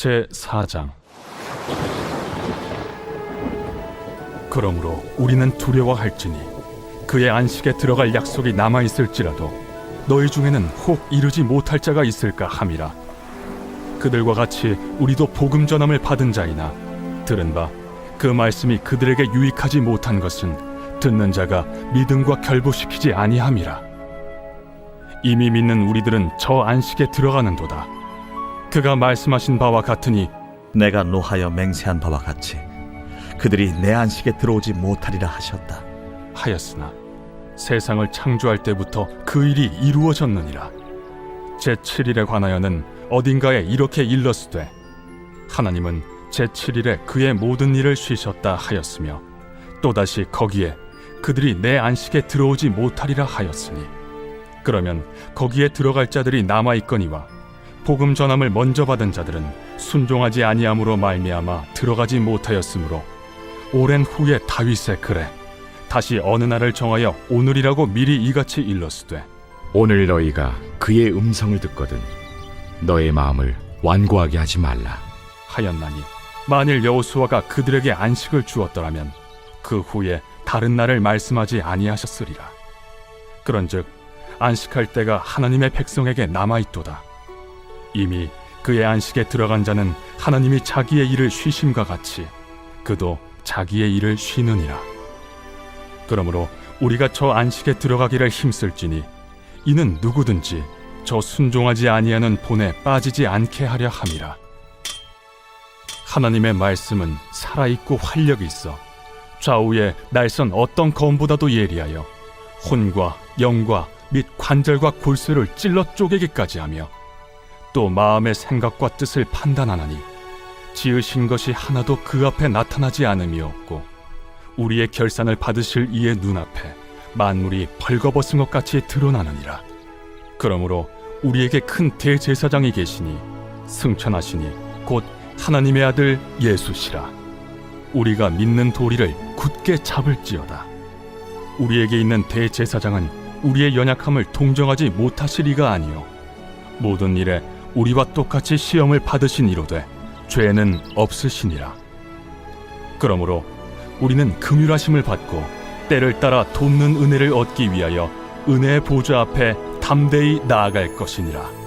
제 4장. 그러므로 우리는 두려워할지니 그의 안식에 들어갈 약속이 남아 있을지라도 너희 중에는 혹 이르지 못할 자가 있을까 함이라. 그들과 같이 우리도 복음 전함을 받은 자이나 들은 바 그 말씀이 그들에게 유익하지 못한 것은 듣는 자가 믿음과 결부시키지 아니함이라. 이미 믿는 우리들은 저 안식에 들어가는도다 그가 말씀하신 바와 같으니 내가 노하여 맹세한 바와 같이 그들이 내 안식에 들어오지 못하리라 하셨다. 하였으나 세상을 창조할 때부터 그 일이 이루어졌느니라 제 7일에 관하여는 어딘가에 이렇게 일렀으되 하나님은 제 7일에 그의 모든 일을 쉬셨다 하였으며 또다시 거기에 그들이 내 안식에 들어오지 못하리라 하였으니 그러면 거기에 들어갈 자들이 남아 있거니와 복음 전함을 먼저 받은 자들은 순종하지 아니함으로 말미암아 들어가지 못하였으므로 오랜 후에 다윗의 글에 다시 어느 날을 정하여 오늘이라고 미리 이같이 일렀으되 오늘 너희가 그의 음성을 듣거든 너의 마음을 완고하게 하지 말라. 하였나니 만일 여호수아가 그들에게 안식을 주었더라면 그 후에 다른 날을 말씀하지 아니하셨으리라. 그런즉 안식할 때가 하나님의 백성에게 남아 있도다 이미 그의 안식에 들어간 자는 하나님이 자기의 일을 쉬심과 같이 그도 자기의 일을 쉬느니라. 그러므로 우리가 저 안식에 들어가기를 힘쓸지니 이는 누구든지 저 순종하지 아니하는 본에 빠지지 않게 하려 함이라. 하나님의 말씀은 살아 있고 활력이 있어 좌우에 날선 어떤 검보다도 예리하여 혼과 영과 및 관절과 골수를 찔러 쪼개기까지 하며 또 마음의 생각과 뜻을 판단하나니 지으신 것이 하나도 그 앞에 나타나지 않음이 없고 우리의 결산을 받으실 이의 눈앞에 만물이 벌거벗은 것 같이 드러나느니라. 그러므로 우리에게 큰 대제사장이 계시니 승천하시니 곧 하나님의 아들 예수시라. 우리가 믿는 도리를 굳게 잡을지어다. 우리에게 있는 대제사장은 우리의 연약함을 동정하지 못하시리가 아니요. 모든 일에 우리와 똑같이 시험을 받으신 이로되 죄는 없으시니라. 그러므로 우리는 긍휼하심을 받고 때를 따라 돕는 은혜를 얻기 위하여 은혜의 보좌 앞에 담대히 나아갈 것이니라